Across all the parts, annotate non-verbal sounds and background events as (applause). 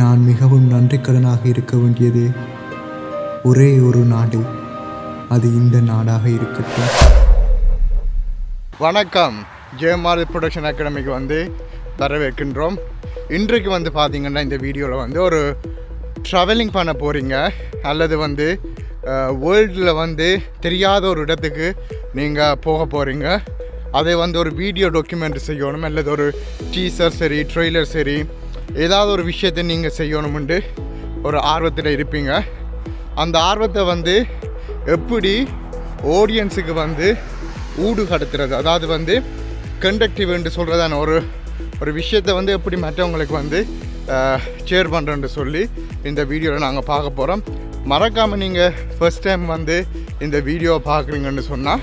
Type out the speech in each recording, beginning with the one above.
நான் மிகவும் நன்றிக்கடனாக இருக்க வேண்டியது ஒரே ஒரு நாடு. அது இந்த நாடாக இருக்கட்டும். வணக்கம். ஜெயமார் ப்ரொடக்ஷன் அகாடமிக்கு வந்து வரவேற்கின்றோம். இன்றைக்கு வந்து பார்த்தீங்கன்னா இந்த வீடியோவில் வந்து ஒரு ட்ராவலிங் பண்ண போகிறீங்க அல்லது வந்து வேர்ல்டில் வந்து தெரியாத ஒரு இடத்துக்கு நீங்கள் போக போகிறீங்க அதை வந்து ஒரு வீடியோ டாக்குமெண்ட் செய்யணும். அல்லது ஒரு டீசர் சரி ட்ரெய்லர் சரி ஏதாவது ஒரு விஷயத்தை நீங்கள் செய்யணுமெண்டு ஒரு ஆர்வத்தில் இருப்பீங்க. அந்த ஆர்வத்தை வந்து எப்படி ஆடியன்ஸுக்கு வந்து ஊடு கடத்துறது அதாவது வந்து கண்டக்டிவ் என்று சொல்கிறதான ஒரு ஒரு விஷயத்தை வந்து எப்படி மற்றவங்களுக்கு வந்து ஷேர் பண்ணுறேன்னு சொல்லி இந்த வீடியோவில் நாங்கள் பார்க்க போகிறோம் மறக்காமல் நீங்கள் ஃபஸ்ட் டைம் வந்து இந்த வீடியோ பார்க்குறீங்கன்னு சொன்னால்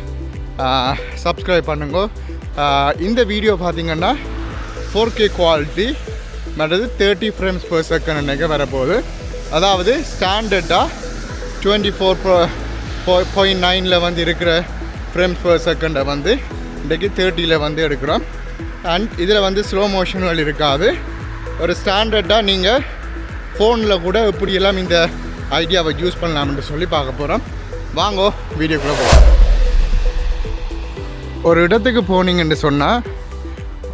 சப்ஸ்கிரைப் பண்ணுங்க. இந்த வீடியோ பார்த்தீங்கன்னா ஃபோர் கே குவாலிட்டி மற்றது தேர்ட்டி ஃப்ரேம்ஸ் பர் செகண்ட் நினைக்க வரப்போகுது. அதாவது ஸ்டாண்டர்டாக டுவெண்ட்டி ஃபோர் பாயிண்ட் நைனில் வந்து இருக்கிற ஃப்ரேம்ஸ் பர் செகண்டை வந்து இன்றைக்கி தேர்ட்டியில் வந்து எடுக்கிறோம். அண்ட் இதில் வந்து ஸ்லோ மோஷன்கள் இருக்காது. ஒரு ஸ்டாண்டர்டாக நீங்கள் ஃபோனில் கூட எப்படியெல்லாம் இந்த ஐடியாவை யூஸ் பண்ணலாம்னு சொல்லி பார்க்க போகிறோம் வாங்கோ வீடியோக்குள்ளே போகலாம். ஒரு இடத்துக்கு போனீங்கன்னு சொன்னால்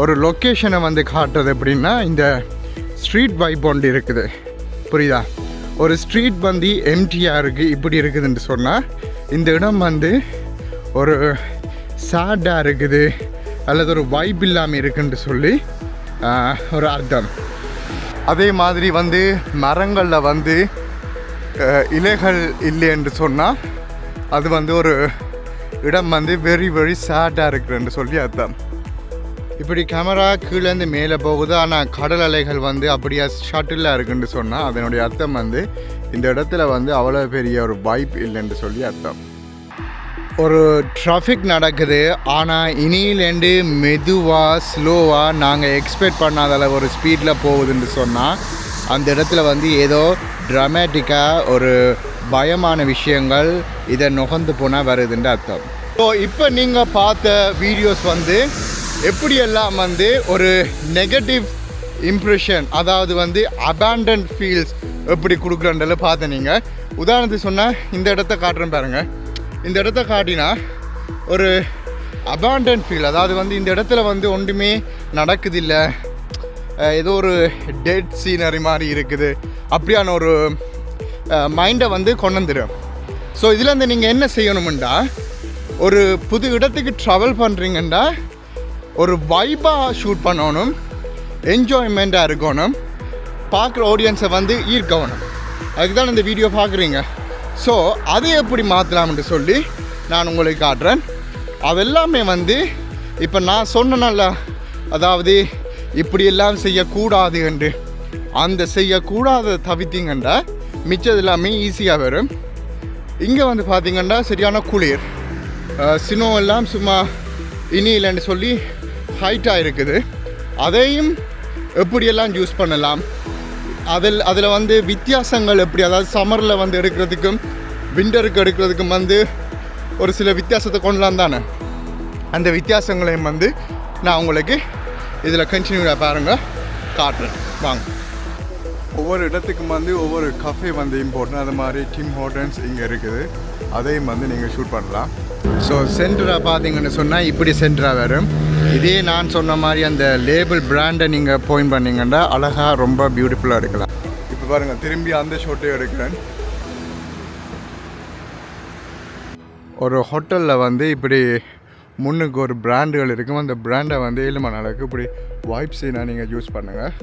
ஒரு லொக்கேஷனை வந்து காட்டுறது எப்படின்னா இந்த ஸ்ட்ரீட் வைப் ஒன்று இருக்குது. புரியுதா? ஒரு ஸ்ட்ரீட் வந்து எம்டியாக இருக்குது இப்படி இருக்குதுன்னு சொன்னால் இந்த இடம் வந்து ஒரு சேடாக இருக்குது அல்லது ஒரு வைப் இல்லாமல் இருக்குன்னு சொல்லி ஒரு அர்த்தம். அதே மாதிரி வந்து மரங்களில் வந்து இலைகள் இல்லை என்று சொன்னால் அது வந்து ஒரு இடம் வந்து வெரி வெரி சேடாக இருக்குதுன்னு சொல்லி அர்த்தம். இப்படி கேமரா கீழேருந்து மேலே போகுது ஆனால் கடல் அலைகள் வந்து அப்படியே ஷட்டிலாக இருக்குன்னு சொன்னால் அதனுடைய அர்த்தம் வந்து இந்த இடத்துல வந்து அவ்வளோ பெரிய ஒரு வாய்ப்பு இல்லைன்னு சொல்லி அர்த்தம். ஒரு ட்ராஃபிக் நடக்குது ஆனால் இனியிலேருந்து மெதுவாக ஸ்லோவாக நாங்கள் எக்ஸ்பெக்ட் பண்ணாத அளவு ஒரு ஸ்பீடில் போகுதுன்னு சொன்னால் அந்த இடத்துல வந்து ஏதோ ட்ரமேட்டிக்காக ஒரு பயமான விஷயங்கள் இதை நுகர்ந்து போனால் வருதுன்ற அர்த்தம். ஸோ இப்போ நீங்கள் பார்த்த வீடியோஸ் வந்து எப்படியெல்லாம் வந்து ஒரு நெகட்டிவ் இம்ப்ரெஷன் அதாவது வந்து அபேண்டன் ஃபீல்ஸ் எப்படி கொடுக்குறன்றல பார்த்து நீங்கள் உதாரணத்துக்கு சொன்னால் இந்த இடத்த காட்டுறேன் பாருங்கள் இந்த இடத்த காட்டினா ஒரு அபேண்டன் ஃபீல் அதாவது வந்து இந்த இடத்துல வந்து ஒன்றுமே நடக்குதில்ல. ஏதோ ஒரு டெட் சீனரி மாதிரி இருக்குது. அப்படியான ஒரு மைண்டை வந்து கொண்டு வந்துடும் ஸோ இதுலேருந்து நீங்கள் என்ன செய்யணுமெண்டா ஒரு புது இடத்துக்கு ட்ராவல் பண்ணுறீங்கன்னா ஒரு வைபாக ஷூட் பண்ணணும் என்ஜாய்மெண்ட்டாக இருக்கணும் பார்க்குற ஆடியன்ஸை வந்து ஈர்க்கணும். அதுக்கு தான் இந்த வீடியோ பார்க்குறீங்க. ஸோ அதை எப்படி மாற்றலாம்னு சொல்லி நான் உங்களுக்கு காட்டுறேன். அதெல்லாமே வந்து இப்போ நான் சொன்னேன்ல அதாவது இப்படியெல்லாம் செய்யக்கூடாது என்று. அந்த செய்யக்கூடாத தவித்தீங்கண்டா மிச்சது எல்லாமே ஈஸியாக வரும். இங்கே வந்து பார்த்தீங்கன்னா சரியான குளிர். சினோ எல்லாம் சும்மா இனியிலன்னு சொல்லி ஹைட்டாக இருக்குது. அதையும் எப்படியெல்லாம் யூஸ் பண்ணலாம்? அதில் அதில் வந்து வித்தியாசங்கள் எப்படி? அதாவது சம்மரில் வந்து எடுக்கிறதுக்கும் விண்டருக்கு எடுக்கிறதுக்கும் வந்து ஒரு சில வித்தியாசத்தை கொண்டலாம் தானே? அந்த வித்தியாசங்களையும் வந்து நான் உங்களுக்கு இதில் கண்டினியூவாக பாருங்கள் காட்டுறேன். வாங்க. ஒவ்வொரு இடத்துக்கும் வந்து ஒவ்வொரு கஃபே வந்து இம்பார்ட்டன் அது மாதிரி டிம் ஹோட்டல்ஸ் இங்கே இருக்குது. அதையும் வந்து நீங்கள் ஷூட் பண்ணலாம். ஸோ சென்டராக பார்த்தீங்கன்னு சொன்னால் இப்படி சென்டராக வரும். இதே நான் சொன்ன மாதிரி அந்த லேபிள் பிராண்டை நீங்கள் போயின் பண்ணீங்கன்னா அழகாக ரொம்ப பியூட்டிஃபுல்லாக இருக்கலாம் இப்போ பாருங்கள் திரும்பி அந்த ஷோட்டே எடுக்கிறேன். ஒரு ஹோட்டலில் வந்து இப்படி முன்னுக்கு ஒரு பிராண்டுகள் இருக்கும். அந்த பிராண்டை வந்து ஏழும நாளுக்கு இப்படி வைப் சீனாக நீங்கள் யூஸ் பண்ணுங்கள்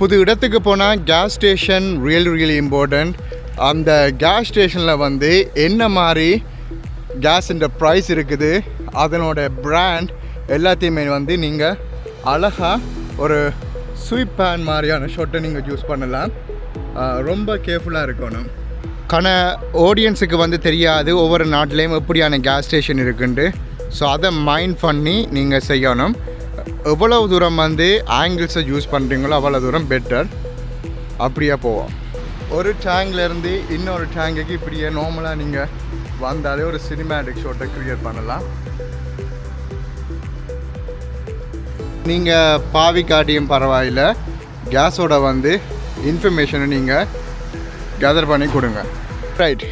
புது இடத்துக்கு போனால் gas station real really important அந்த கேஸ் ஸ்டேஷனில் வந்து என்ன மாதிரி கேஸுன்ற ப்ரைஸ் இருக்குது அதனோட பிராண்ட் எல்லாத்தையுமே வந்து நீங்கள் அழகாக ஒரு ஸ்வீப் பேன் மாதிரியான ஷொட்டை நீங்கள் யூஸ் பண்ணலாம். ரொம்ப கேர்ஃபுல்லாக இருக்கணும். கன ஆடியன்ஸுக்கு வந்து தெரியாது ஒவ்வொரு நாட்டிலையும் எப்படியான கேஸ் ஸ்டேஷன் இருக்குன்ட்டு. ஸோ அதை மைண்ட் பண்ணி நீங்கள் செய்யணும். எவ்வளவு தூரம் வந்து ஆங்கிள்ஸை யூஸ் பண்ணுறீங்களோ அவ்வளோ தூரம் பெட்டர் அப்படியே போவோம். ஒரு டேங்க்லேருந்து இன்னொரு டேங்குக்கு இப்படியே நார்மலாக நீங்கள் வந்தாலே ஒரு சினிமேட்டிக் ஷோட்டை க்ரியேட் பண்ணலாம். நீங்கள் பாவி காட்டியும் பரவாயில்ல. கேஸோட வந்து இன்ஃபர்மேஷனை நீங்கள் கேதர் பண்ணி கொடுங்க. ரைட்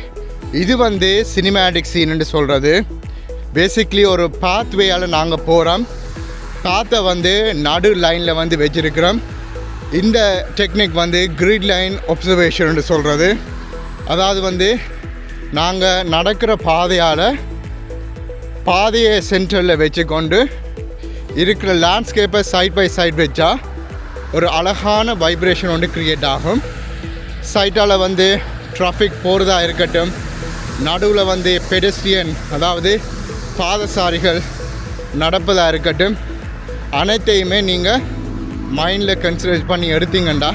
இது வந்து சினிமேட்டிக் சீனுன்னு சொல்கிறது பேசிக்லி ஒரு பாத்வேயால் நாங்கள் போகிறோம் பாத்தை வந்து நடு லைனில் வந்து வச்சுருக்கிறோம். இந்த டெக்னிக் வந்து கிரிட் லைன் ஒப்சர்வேஷன் சொல்கிறது அதாவது வந்து நாங்கள் நடக்கிற பாதையால் பாதையை சென்டரில் வச்சுக்கொண்டு இருக்கிற லேண்ட்ஸ்கேப்பை சைட் பை சைட் வச்சா ஒரு அழகான வைப்ரேஷன் ஒன்று க்ரியேட் ஆகும். சைட்டால் வந்து ட்ராஃபிக் போகிறதா இருக்கட்டும் நடுவில் வந்து பெடஸ்ட்ரியன் அதாவது பாதசாரிகள் நடப்பதாக இருக்கட்டும் அனைத்தையுமே நீங்கள் மைண்டில் கன்சிடர் பண்ணி எடுத்தீங்கண்டா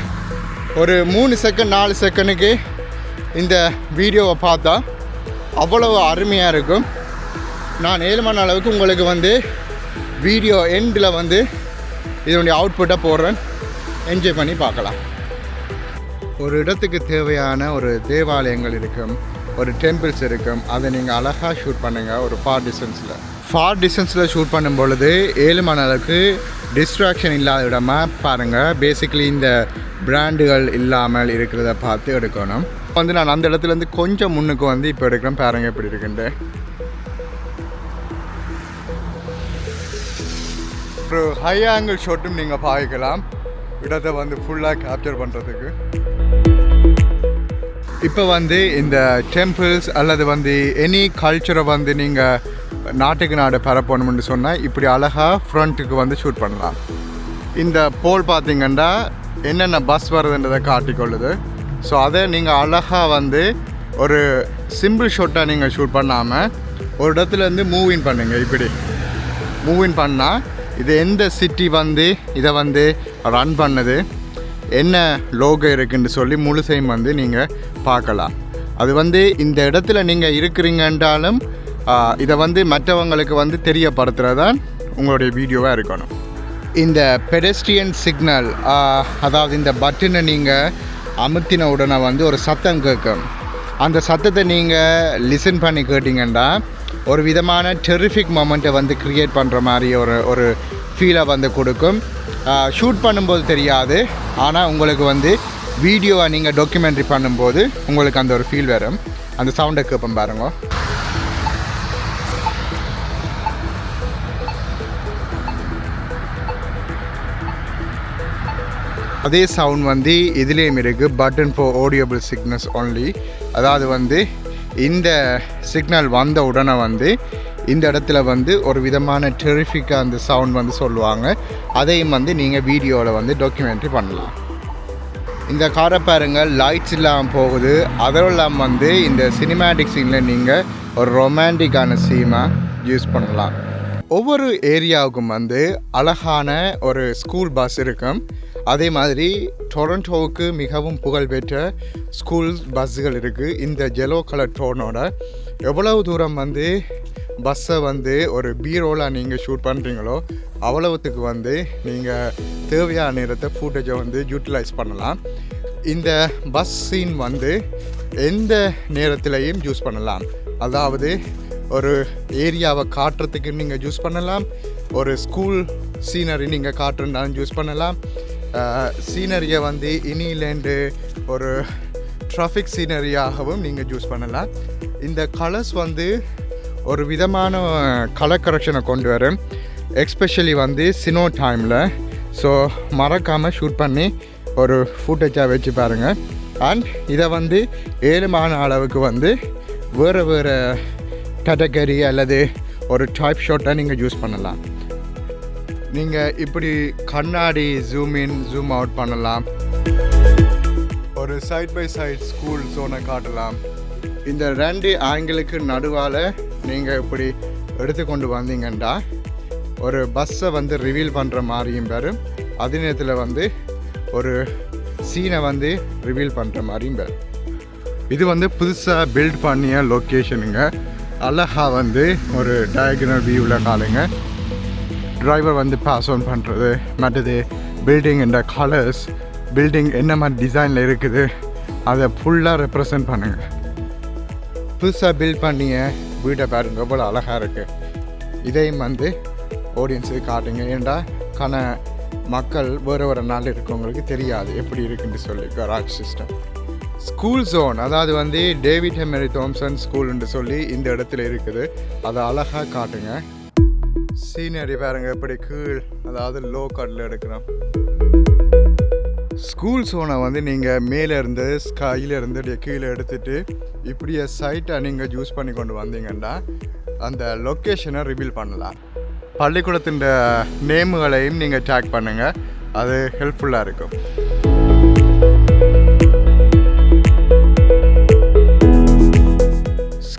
ஒரு மூணு செகண்ட் நாலு செகண்டுக்கு இந்த வீடியோவை பார்த்தா அவ்வளவு அருமையாக இருக்கும். நான் ஏழுமான அளவுக்கு உங்களுக்கு வந்து வீடியோ எண்டில் வந்து இதனுடைய அவுட்புட்டை போடுறேன். என்ஜாய் பண்ணி பார்க்கலாம். ஒரு இடத்துக்கு தேவையான ஒரு தேவாலயங்கள் இருக்கும் ஒரு டெம்பிள்ஸ் இருக்கும் அதை நீங்கள் அழகாக ஷூட் பண்ணுங்கள் ஒரு ஃபார் டிஸ்டன்ஸில் ஃபார் டிஸ்டன்ஸில் ஷூட் பண்ணும் பொழுது ஏழுமான அளவுக்கு டிஸ்ட்ராக்ஷன் இல்லாத இடமா பாருங்கள் பேசிக்கலி இந்த பிராண்டுகள் இல்லாமல் இருக்கிறத பார்த்து எடுக்கணும். வந்து நான் அந்த இடத்துலேருந்து கொஞ்சம் முன்னுக்கு வந்து இப்போ எடுக்கிறேன். பாருங்கள் எப்படி இருக்குன்ட்டு. ஒரு ஹை ஆங்கிள் ஷாட்டும் நீங்கள் பார்க்கலாம் இடத்தை வந்து ஃபுல்லாக கேப்சர் பண்ணுறதுக்கு இப்போ வந்து இந்த டெம்பிள்ஸ் அல்லது வந்து எனி கல்ச்சரை வந்து நீங்கள் நாட்டுக்கு நாடு பரப்பணும்னு சொன்னால் இப்படி அழகாக ஃப்ரண்ட்டுக்கு வந்து ஷூட் பண்ணலாம். இந்த போல் பார்த்திங்கன்னா என்னென்ன பஸ் வருதுன்றதை காட்டிக்கொள்ளுது. ஸோ அதை நீங்கள் அழகாக வந்து ஒரு சிம்பிள் ஷாட்டாக நீங்கள் ஷூட் பண்ணாமல் ஒரு இடத்துலேருந்து மூவின் பண்ணுங்கள் இப்படி. மூவின் பண்ணால் இது எந்த சிட்டி வந்து இதை வந்து ரன் பண்ணுது? என்ன லோகோ இருக்குன்னு சொல்லி முழுசையும் வந்து நீங்கள் பார்க்கலாம். அது வந்து இந்த இடத்துல நீங்கள் இருக்கிறீங்கன்றாலும் இதை வந்து மற்றவங்களுக்கு வந்து தெரியப்படுத்துகிறது தான் உங்களுடைய வீடியோவாக இருக்கணும். இந்த பெடஸ்ட்ரியன் சிக்னல் அதாவது இந்த பட்டனை நீங்கள் அமுத்தின உடனே வந்து ஒரு சத்தம் கேட்கும். அந்த சத்தத்தை நீங்கள் லிசன் பண்ணி கேட்டிங்கன்னா ஒரு விதமான டெரிஃபிக் மொமெண்ட்டை வந்து க்ரியேட் பண்ணுற மாதிரி ஒரு ஒரு ஃபீலை வந்து கொடுக்கும். ஷூட் பண்ணும்போது தெரியாது. ஆனால் உங்களுக்கு வந்து வீடியோவை நீங்கள் டாக்குமெண்ட்ரி பண்ணும்போது உங்களுக்கு அந்த ஒரு ஃபீல் வரும். அந்த சவுண்டை கேட்போம் பாருங்க. அதே சவுண்ட் வந்து இதுலேயும் இருக்குது button for audible signals only அதாவது வந்து இந்த சிக்னல் வந்த உடனே வந்து இந்த இடத்துல வந்து ஒரு விதமான டெரிஃபிக்காக அந்த சவுண்ட் வந்து சொல்லுவாங்க. அதையும் வந்து நீங்கள் வீடியோவில் வந்து டாக்குமெண்ட்ரி பண்ணலாம். இந்த காரை பாருங்கள் லைட்ஸ் இல்லாமல் போகுது. அதெல்லாம் வந்து இந்த சினிமேட்டிக் சீனில் நீங்கள் ஒரு ரொமான்டிக்கான சீமாக யூஸ் பண்ணலாம். ஒவ்வொரு ஏரியாவுக்கும் வந்து அழகான ஒரு ஸ்கூல் பஸ் இருக்கும். அதே மாதிரி டொரண்டோவுக்கு மிகவும் புகழ்பெற்ற ஸ்கூல் பஸ்ஸுகள் இருக்குது இந்த ஜெலோ கலர் டோனோட எவ்வளவு தூரம் வந்து பஸ்ஸை வந்து ஒரு பீரோலாக நீங்கள் ஷூட் பண்ணுறீங்களோ அவ்வளவுத்துக்கு வந்து நீங்கள் தேவையான நேரத்தை ஃபூட்டேஜை வந்து யூட்டிலைஸ் பண்ணலாம். இந்த பஸ் சீன் வந்து எந்த நேரத்திலையும் யூஸ் பண்ணலாம். அதாவது ஒரு ஏரியாவை காட்டுறதுக்கு நீங்கள் யூஸ் பண்ணலாம். ஒரு ஸ்கூல் சீனரி நீங்கள் காட்டுறதுனாலும் யூஸ் பண்ணலாம். சீனரியை வந்து இனிலேண்டு ஒரு ட்ராஃபிக் சீனரியாகவும் நீங்கள் யூஸ் பண்ணலாம். இந்த கலர்ஸ் வந்து ஒரு விதமான கலர் கரெக்ஷனை கொண்டு வரும். எக்ஸ்பெஷலி வந்து சினோ டைமில் ஸோ மறக்காமல் ஷூட் பண்ணி ஒரு ஃபுட்டேஜாக வச்சு பாருங்கள் அண்ட் இதை வந்து ஏழுமான அளவுக்கு வந்து வேறு வேறு கேட்டகரி அல்லது ஒரு டைப் ஷாட்டை நீங்கள் யூஸ் பண்ணலாம். நீங்கள் இப்படி கண்ணாடி ஜூம் இன் ஜூம் அவுட் பண்ணலாம். ஒரு சைட் பை சைட் ஸ்கூல் ஜோனை காட்டலாம். இந்த ரெண்டு ஆங்கிளுக்கு நடுவால் நீங்கள் இப்படி எடுத்துக்கொண்டு வந்தீங்கன்னா ஒரு பஸ்ஸை வந்து ரிவீல் பண்ணுற மாதிரியும் வரும். அதே நேரத்தில் வந்து ஒரு சீனை வந்து ரிவீல் பண்ணுற மாதிரியும் வரும். இது வந்து புதுசாக பில்ட் பண்ணிய லொக்கேஷனுங்க அழகா வந்து ஒரு டயக்னல் வியூவில் காலுங்க டிரைவர் வந்து பாஸ் ஆன் பண்ணுறது மற்றது பில்டிங் இந்த கலர்ஸ் பில்டிங் என்ன மாதிரி டிசைனில் இருக்குது அதை ஃபுல்லாக ரெப்ரசன்ட் பண்ணுங்கள் புதுசாக பில்ட் பண்ணிய வீட்டை பாருங்க எவ்வளோ அழகாக இருக்குது இதையும் வந்து ஆடியன்ஸுக்கு காட்டுங்க. ஏண்டா கன மக்கள் வேறு வேறு நாள் இருக்கவங்களுக்கு தெரியாது. எப்படி இருக்குன்னு சொல்லி கராஜ் சிஸ்டம் ஸ்கூல் ஜோன் அதாவது வந்து டேவிட் ஹெமரி தாம்சன் ஸ்கூல்னு சொல்லி இந்த இடத்துல இருக்குது. அதை அழகாக காட்டுங்க. சீனரி பாருங்க எப்படி கீழ் அதாவது லோ கார்டில் எடுக்கிறோம். ஸ்கூல் ஜோனை வந்து நீங்கள் மேலேருந்து ஸ்கையிலேருந்து அப்படியே கீழே எடுத்துட்டு இப்படியே சைட்டை நீங்கள் யூஸ் பண்ணி கொண்டு வந்தீங்கன்னா அந்த லொக்கேஷனை ரிவீல் பண்ணலாம். பள்ளிக்கூடத்தின் நேமுகளையும் நீங்கள் டேக் பண்ணுங்கள் அது ஹெல்ப்ஃபுல்லாக இருக்கும்.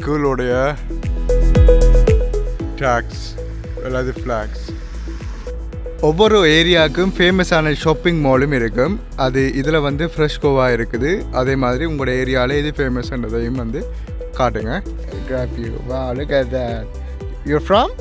ஸ்கூலோடைய டேக்ஸ் அல்லது ஃப்ளாக்ஸ் ஒவ்வொரு ஏரியாவுக்கும் ஃபேமஸான ஷாப்பிங் மாலும் இருக்கும் அது இதில் வந்து ஃப்ரெஷ்கோவா இருக்குது. அதே மாதிரி உங்களோட ஏரியாவில் எது ஃபேமஸ்ன்றதையும் வந்து காட்டுங்க. கிராப் யூ வா look at that you from.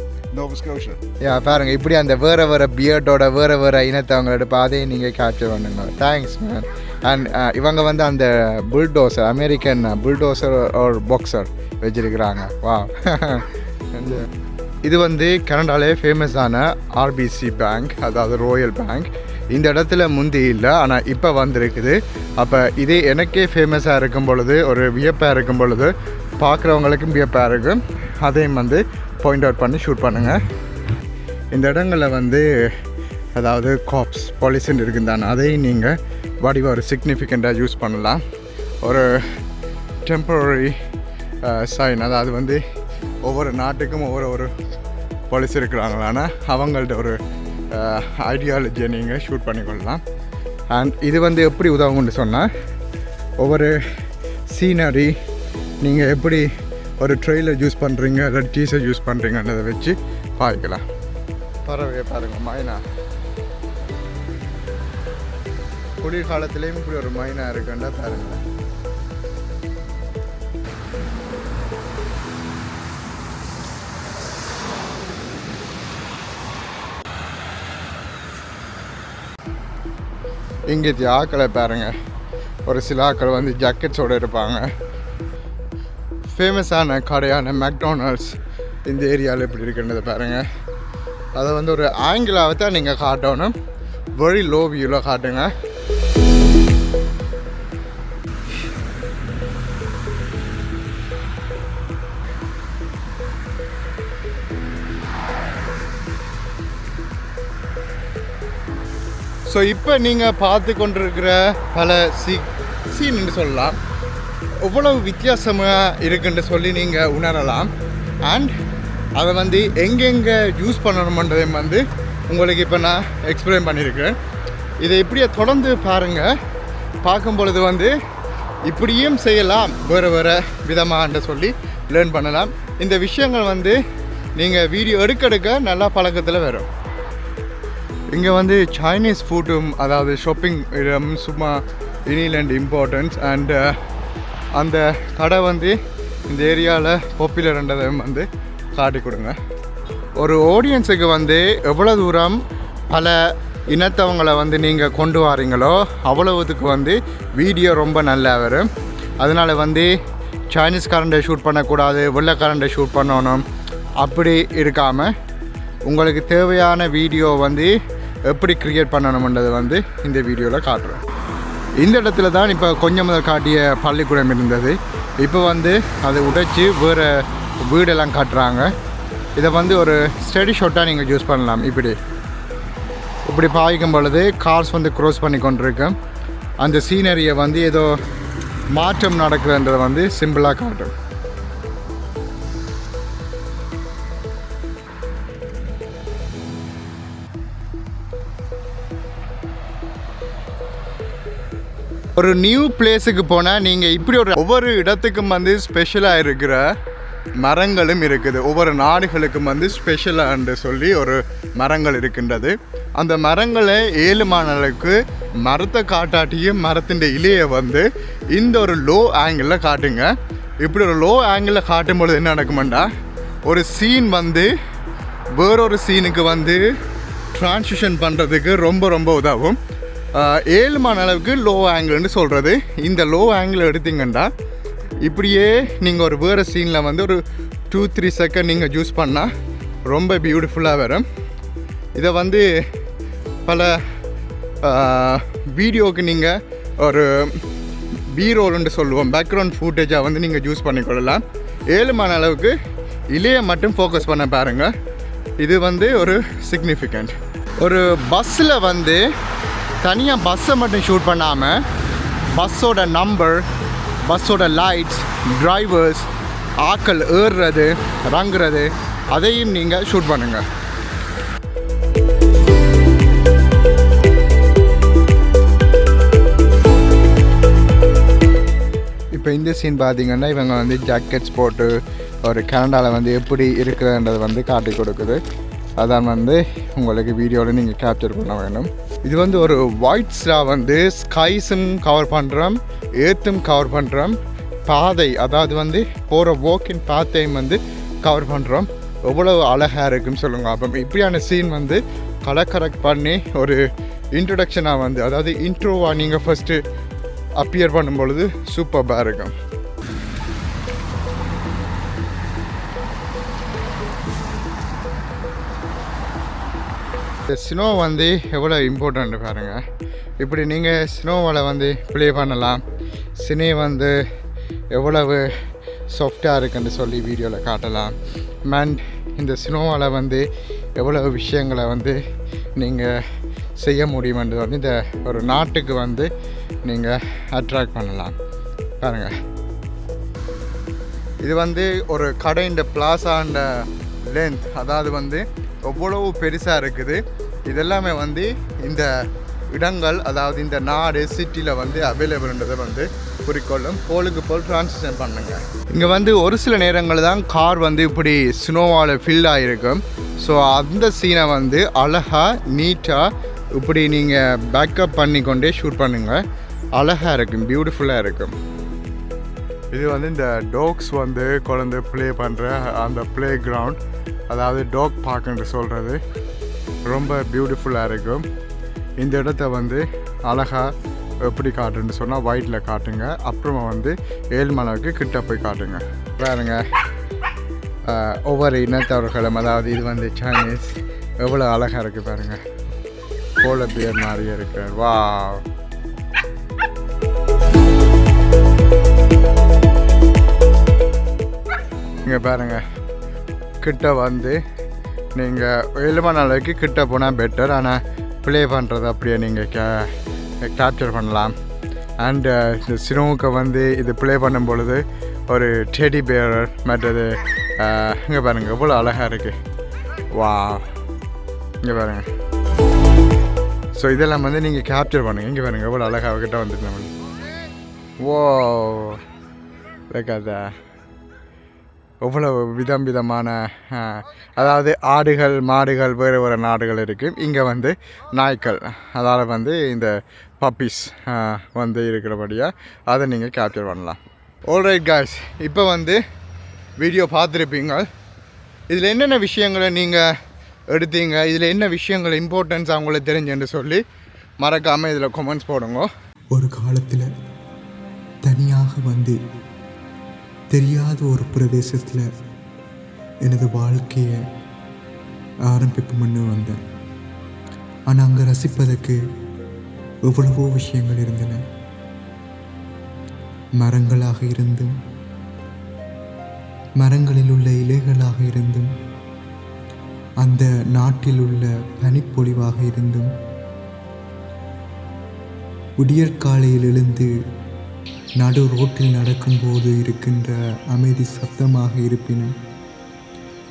Yeah பாருங்க இப்படி அந்த வேறு வேறு பியர்டோட வேறு வேறு இனத்தவங்களோட பாதையை நீங்கள் கேப்சர் பண்ணுங்க. தேங்க்ஸ் மேன் அண்ட் uh, இவங்க வந்து அந்த புல்டோசர் அமெரிக்கன் புல்டோசர் ஒரு பாக்ஸர் வச்சிருக்கிறாங்க. வா (laughs) இது வந்து கனடாலே ஃபேமஸான ஆர்பிசி பேங்க் அதாவது ரோயல் பேங்க் இந்த இடத்துல முந்தி இல்லை ஆனால் இப்போ வந்திருக்குது. அப்போ இதே எனக்கே ஃபேமஸாக இருக்கும் பொழுது ஒரு வியப்பாக இருக்கும் பொழுது பார்க்குறவங்களுக்கும் வியப்பாக இருக்கும். அதையும் வந்து பாயிண்ட் அவுட் பண்ணி ஷூட் பண்ணுங்கள் இந்த இடங்களில் வந்து அதாவது காப்ஸ் பாலிசின்னு இருக்குது தானே அதையும் நீங்கள் வடிவ ஒரு சிக்னிஃபிகண்ட்டாக யூஸ் பண்ணலாம். ஒரு டெம்பரரி சைன் அதாவது வந்து ஒவ்வொரு நாட்டுக்கும் ஒவ்வொரு ஒரு பாலிசி இருக்கிறாங்களான்னா அவங்கள்ட்ட ஒரு ஐடியாலஜியை நீங்கள் ஷூட் பண்ணிக்கொள்ளலாம். அண்ட் இது வந்து எப்படி உதவும்னு சொன்னால் ஒவ்வொரு சீனரி நீங்கள் எப்படி ஒரு ட்ரெயிலர் யூஸ் பண்ணுறீங்க இல்லை டீசர் யூஸ் பண்ணுறீங்கன்றதை வச்சு பார்க்கலாம் பறவையை பாருங்க மைனா குளிர்காலத்துலேயும் இப்படி ஒரு மைனா இருக்குண்டா பாருங்கள் இங்கே ஆக்களை பாருங்க. ஒரு சில ஆக்கள் வந்து ஜாக்கெட்ஸோடு இருப்பாங்க. ஃபேமஸான கடையான மெக்டானல்ட்ஸ் இந்த ஏரியாவில் இப்படி இருக்குன்றதை பாருங்கள் அதை வந்து ஒரு ஆங்கிளாவை தான் நீங்கள் காட்டணும். வெரி லோ வியூவில் காட்டுங்க. ஸோ இப்போ நீங்கள் பார்த்து கொண்டிருக்கிற பல சி சீன்னு சொல்லலாம். எவ்வளவு வித்தியாசமாக இருக்குன்னு சொல்லி நீங்கள் உணரலாம். அண்ட் அதை வந்து எங்கெங்கே யூஸ் பண்ணணுமன்றதையும் வந்து உங்களுக்கு இப்போ நான் எக்ஸ்பிளைன் பண்ணியிருக்கேன் இதை இப்படியே தொடர்ந்து பாருங்கள் பார்க்கும் பொழுது வந்து இப்படியும் செய்யலாம். வேறு வேறு விதமாகன்ற சொல்லி லேர்ன் பண்ணலாம். இந்த விஷயங்கள் வந்து நீங்கள் வீடியோ எடுக்க எடுக்க நல்லா பழக்கத்தில் வரும். இங்கே வந்து சைனீஸ் ஃபுட்டும் அதாவது ஷாப்பிங் இடம் சும்மா இனிலண்ட் இம்பார்ட்டன்ஸ் அண்டு அந்த கடை வந்து இந்த ஏரியாவில் பாப்புலர்ன்றதையும் வந்து காட்டி கொடுங்க. ஒரு ஆடியன்ஸுக்கு வந்து எவ்வளோ தூரம் பல இனத்தவங்களை வந்து நீங்கள் கொண்டு வாரீங்களோ அவ்வளவுத்துக்கு வந்து வீடியோ ரொம்ப நல்லா வரும். அதனால் வந்து சைனீஸ் கரண்டை ஷூட் பண்ணக்கூடாது வெள்ளைக்காரண்டை ஷூட் பண்ணணும். அப்படி இருக்காமல் உங்களுக்கு தேவையான வீடியோ வந்து எப்படி க்ரியேட் பண்ணணும்ன்றது வந்து இந்த வீடியோவில் காட்டுறோம். இந்த இடத்துல தான் இப்போ கொஞ்சம் முதல் காட்டிய பள்ளிக்கூடம் இருந்தது. இப்போ வந்து அதை உடைச்சி வேறு வீடெல்லாம் காட்டுறாங்க. இதை வந்து ஒரு ஸ்டடி ஷாட்டாக நீங்கள் யூஸ் பண்ணலாம். இப்படி. இப்படி பாய்க்கும் பொழுது கார்ஸ் வந்து க்ரோஸ் பண்ணி கொண்டிருக்கேன் அந்த சீனரியை வந்து ஏதோ மாற்றம் நடக்குதுன்றதை வந்து சிம்பிளாக காட்டும். ஒரு நியூ பிளேஸுக்கு போனால் நீங்கள் இப்படி ஒரு ஒவ்வொரு இடத்துக்கும் வந்து ஸ்பெஷலாக இருக்கிற மரங்களும் இருக்குது. ஒவ்வொரு நாடுகளுக்கும் வந்து ஸ்பெஷலான்னு சொல்லி ஒரு மரங்கள் இருக்கின்றது. அந்த மரங்களை ஏழுமான அளவுக்கு மரத்தை காட்டாட்டியும் மரத்தின் இலையை வந்து இந்த ஒரு லோ ஆங்கிளில் காட்டுங்க. இப்படி ஒரு லோ ஆங்கிளில் காட்டும் பொழுது என்ன நடக்குமெண்டா ஒரு சீன் வந்து வேறொரு சீனுக்கு வந்து ட்ரான்சிஷன் பண்ணுறதுக்கு ரொம்ப ரொம்ப உதவும். ஏழுமான அளவுக்கு லோ ஆங்கிள்னு சொல்கிறது இந்த லோ ஆங்கிள் எடுத்தீங்கன்னா இப்படியே நீங்கள் ஒரு வேறு சீனில் வந்து ஒரு டூ த்ரீ செகண்ட் நீங்கள் யூஸ் பண்ணால் ரொம்ப பியூட்டிஃபுல்லாக வரும். இதை வந்து பல வீடியோவுக்கு நீங்கள் ஒரு பீரோல்னு சொல்லுவோம். பேக்ரவுண்ட் ஃபுட்டேஜாக வந்து நீங்கள் யூஸ் பண்ணிக்கொள்ளலாம். ஏழுமான அளவுக்கு இலைய மட்டும் ஃபோக்கஸ் பண்ண பாருங்கள் இது வந்து ஒரு சிக்னிஃபிகண்ட் ஒரு பஸ்ஸில் வந்து தனியாக பஸ்ஸை மட்டும் ஷூட் பண்ணாமல் பஸ்ஸோட நம்பர் பஸ்ஸோட லைட்ஸ் டிரைவர்ஸ் ஆக்கள் ஏறுறது இறங்குறது அதையும் நீங்கள் ஷூட் பண்ணுங்கள் இப்போ இந்த சீன் பார்த்தீங்கன்னா இவங்க வந்து ஜாக்கெட்ஸ் போட்டு ஒரு கனடாவில் வந்து எப்படி இருக்குதுன்றது வந்து காட்டி கொடுக்குது. அதான் வந்து உங்களுக்கு வீடியோவில் நீங்கள் கேப்சர் பண்ண வேணும். இது வந்து ஒரு ஒயிட்ஸாக வந்து ஸ்கைஸும் கவர் பண்ணுறோம் ஏத்தும் கவர் பண்ணுறோம் பாதை அதாவது வந்து போகிற வாக்கின் பாத்தையும் வந்து கவர் பண்ணுறோம் எவ்வளவு அழகாக இருக்குன்னு சொல்லுங்க. அப்போ இப்படியான சீன் வந்து கலர் கரெக்ட் பண்ணி ஒரு இன்ட்ரொடக்ஷனாக வந்து அதாவது இன்ட்ரோவாக நீங்கள் ஃபஸ்ட்டு அப்பியர் பண்ணும் பொழுது சூப்பராக இருக்கும். இந்த ஸ்னோ வந்து எவ்வளோ இம்பார்ட்டண்ட் பாருங்கள் இப்படி நீங்கள் ஸ்னோவில் வந்து ப்ளே பண்ணலாம். சினி வந்து எவ்வளவு சாஃப்டாக இருக்குன்னு சொல்லி வீடியோவில் காட்டலாம். மேன் இந்த ஸ்னோவால் வந்து எவ்வளவு விஷயங்களை வந்து நீங்கள் செய்ய முடியுமென்று வந்து இந்த ஒரு நாட்டுக்கு வந்து நீங்கள் அட்ராக்ட் பண்ணலாம். பாருங்கள் இது வந்து ஒரு கடைண்ட பிளாசாண்ட லென்த் அதாவது வந்து எவ்வளவு பெருசாக இருக்குது. இதெல்லாமே வந்து இந்த இடங்கள் அதாவது இந்த நாடு சிட்டியில் வந்து அவைலபிள்ன்றதை வந்து குறிக்கொள்ளும் போலுக்கு போல் டிரான்ஸ்லேஷன் பண்ணுங்க. இங்கே வந்து ஒரு சில நேரங்கள் தான் கார் வந்து இப்படி ஸ்னோவால் ஃபில் ஆகிருக்கும் ஸோ அந்த சீனை வந்து அழகாக நீட்டாக இப்படி நீங்கள் பேக்கப் பண்ணி கொண்டே ஷூட் பண்ணுங்கள் அழகாக இருக்கும் பியூட்டிஃபுல்லாக இருக்கும் இது வந்து இந்த டோக்ஸ் வந்து குழந்தை ப்ளே பண்ணுற அந்த ப்ளே கிரவுண்ட் அதாவது டோக் பார்க்குன்னு சொல்கிறது ரொம்ப பியூட்டிஃபுல்லாக இருக்கும் இந்த இடத்த வந்து அழகாக எப்படி காட்டுன்னு சொன்னால் ஒயிட்டில் காட்டுங்க. அப்புறமா வந்து ஏழ்மலைக்கு கிட்ட போய் காட்டுங்க. பாருங்க. ஒவ்வொரு இனத்தவர்களும் அதாவது இது வந்து சைனீஸ் எவ்வளோ அழகாக இருக்குது பாருங்க. கோல பியர் மாதிரியே இருக்கு. வா இங்கே பாருங்க. கிட்ட வந்து நீங்கள் எழுபது அளவுக்கு கிட்ட போனால் பெட்டர் ஆனால் ப்ளே பண்ணுறது அப்படியே நீங்கள் கே கேப்சர் பண்ணலாம். அண்டு uh, இந்த சினோவுக்கு வந்து இது ப்ளே பண்ணும் பொழுது ஒரு டெடி பேர் மற்றது uh, இங்கே பாருங்கள் எவ்வளோ அழகாக இருக்குது வா இங்கே பாருங்கள் ஸோ இதெல்லாம் வந்து நீங்கள் கேப்சர் பண்ணுங்கள் இங்கே பாருங்கள் எவ்வளோ அழகாக கிட்ட வந்துட்டு நம்ம ஓ லைக் எவ்வளவு விதம் விதமான அதாவது ஆடுகள் மாடுகள் வேறு வேறு நாடுகள் இருக்குது இங்கே வந்து நாய்க்கள் அதால் வந்து இந்த பப்பீஸ் வந்து இருக்கிறபடியாக அதை நீங்கள் கேப்சர் பண்ணலாம். ஆல்ரைட் காய்ஸ் இப்போ வந்து வீடியோ பார்த்துருப்பீங்க. இதில் என்னென்ன விஷயங்களை நீங்கள் எடுத்தீங்க? இதில் என்ன விஷயங்கள் இம்பார்ட்டன்ஸ் அவங்களுக்கு தெரிஞ்சுன்னு சொல்லி மறக்காமல் இதில் கொமெண்ட்ஸ் போடுங்க. ஒரு காலத்தில் தனியாக வந்து தெரியாத ஒரு பிரதேசத்தில் எனது வாழ்க்கையை ஆரம்பிப்போம்னு வந்தேன். ஆனால் அங்கே ரசிப்பதற்கு எவ்வளவோ விஷயங்கள் இருந்தன. மரங்களாக இருந்தும் மரங்களில் உள்ள இலைகளாக இருந்தும் அந்த நாட்டில் உள்ள பனிப்பொழிவாக இருந்தும் விடியற்காலையில் எழுந்து நடு ரோட்டில் நடக்கும்போது இருக்கின்ற அமைதி சத்தமாக இருப்பினும்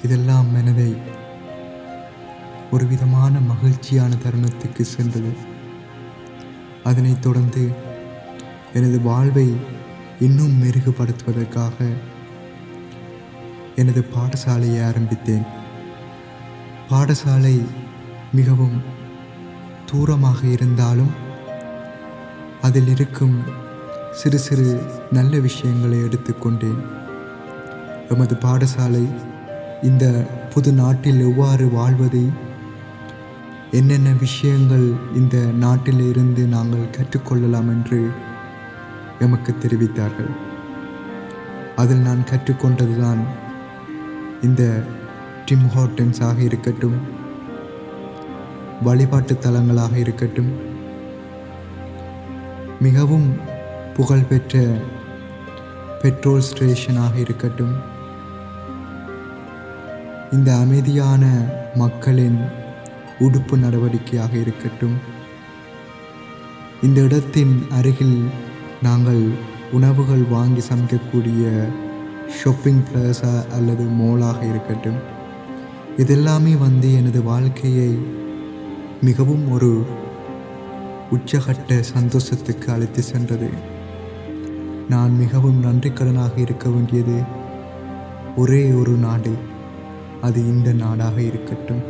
இதெல்லாம் மனதை ஒரு விதமான மகிழ்ச்சியான தருணத்துக்கு சென்றது. அதனைத் தொடர்ந்து எனது வாழ்வை இன்னும் மெருகுபடுத்துவதற்காக எனது பாடசாலையை ஆரம்பித்தேன். பாடசாலை மிகவும் தூரமாக இருந்தாலும் அதில் இருக்கும் சிறு சிறு நல்ல விஷயங்களை எடுத்துக்கொண்டேன். எமது பாடசாலை இந்த புது நாட்டில் எவ்வாறு வாழ்வதை என்னென்ன விஷயங்கள் இந்த நாட்டில் இருந்து நாங்கள் கற்றுக்கொள்ளலாம் என்று எமக்கு தெரிவித்தார்கள். அதில் நான் கற்றுக்கொண்டதுதான் இந்த டிம் ஹார்டன்ஸ் இருக்கட்டும் வழிபாட்டு தலங்களாக இருக்கட்டும் மிகவும் புகழ்பெற்ற பெட்ரோல் ஸ்டேஷனாக இருக்கட்டும். இந்த அமைதியான மக்களின் உடுப்பு நடவடிக்கையாக இருக்கட்டும். இந்த இடத்தின் அருகில் நாங்கள் உணவுகள் வாங்கி சமைக்கக்கூடிய ஷாப்பிங் பிளேஸா அல்லது மோலாக இருக்கட்டும். இதெல்லாமே வந்து எனது வாழ்க்கையை மிகவும் ஒரு உச்சகட்ட சந்தோஷத்துக்கு அழைத்து சென்றது. நான் மிகவும் நன்றிக்கடனாக இருக்க வேண்டியது ஒரே ஒரு நாடு அது இந்த நாடாக இருக்கட்டும்.